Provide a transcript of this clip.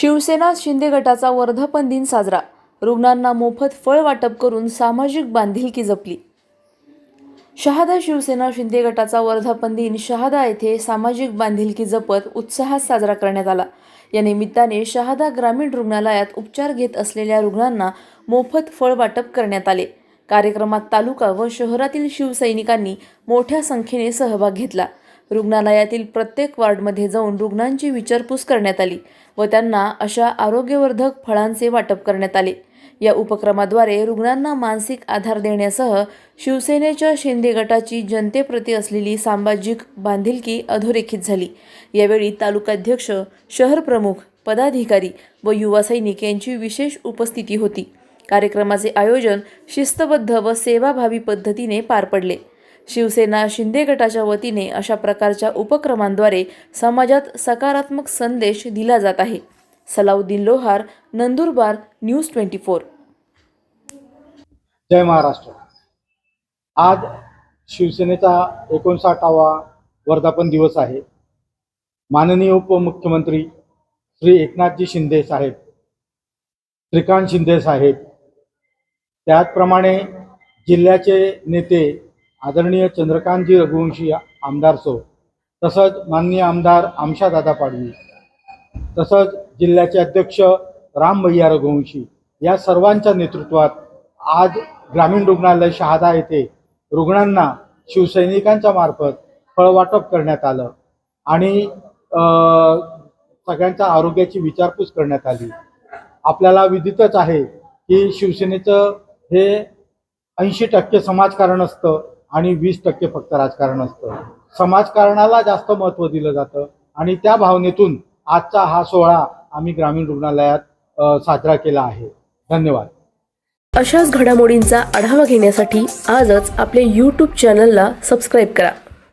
शिवसेना शिंदे गटाचा वर्धापन दिन साजरा. रुग्णांना मोफत फळ वाटप करून सामाजिक बांधिलकी जपली. शहादा शिवसेना शिंदे गटाचा वर्धापन दिन शहादा येथे सामाजिक बांधिलकी जपत उत्साहात साजरा करण्यात आला. या निमित्ताने शहादा ग्रामीण रुग्णालयात उपचार घेत असलेल्या रुग्णांना मोफत फळ वाटप करण्यात आले. कार्यक्रमात तालुका व शहरातील शिवसैनिकांनी मोठ्या संख्येने सहभाग घेतला. रुग्णालयातील प्रत्येक वार्डमध्ये जाऊन रुग्णांची विचारपूस करण्यात आली व त्यांना अशा आरोग्यवर्धक फळांचे वाटप करण्यात आले. या उपक्रमाद्वारे रुग्णांना मानसिक आधार देण्यासह शिवसेनेच्या शिंदे गटाची जनतेप्रती असलेली सामाजिक बांधिलकी अधोरेखित झाली. यावेळी तालुकाध्यक्ष शहर प्रमुख पदाधिकारी व युवा सैनिक यांची विशेष उपस्थिती होती. कार्यक्रमाचे आयोजन शिस्तबद्ध व सेवाभावी पद्धतीने पार पडले. शिवसेना शिंदे गटाच्या वतीने अशा प्रकारच्या उपक्रमांद्वारे समाजात सकारात्मक संदेश दिला जात आहे. Salauddin Lohar Nandurbar news twenty four. जय महाराष्ट्र. आज शिवसेनेचा एकोणसाठावा वर्धापन दिवस आहे. माननीय उपमुख्यमंत्री श्री एकनाथजी शिंदे साहेब श्रीकांत शिंदे साहेब त्याचप्रमाणे जिल्ह्याचे नेते आदरणीय चंद्रकांतजी रघुवंशी आमदार सो तसंच माननीय आमदार आमशादादा पाडवी तसंच जिल्ह्याचे अध्यक्ष राम भैया रघुवंशी या सर्वांच्या नेतृत्वात आज ग्रामीण रुग्णालय शहादा येथे रुग्णांना शिवसैनिकांच्या मार्फत फळवाटप करण्यात आलं आणि सगळ्यांच्या आरोग्याची विचारपूस करण्यात आली. आपल्याला विदितच आहे की शिवसेनेचं हे ऐंशी टक्के समाजकारण असतं आणि वीस टक्के फक्त राजकारण असतं. समाजकारणाला जास्त महत्त्व दिलं जातं आणि त्या भावनेतून आजचा हा सोहळा आम्ही ग्रामीण रुग्णालयात साजरा केला आहे. धन्यवाद. अशाच घडामोडींचा आढावा घेण्यासाठी आजच आपले यूट्यूब चॅनलला सबस्क्राईब करा.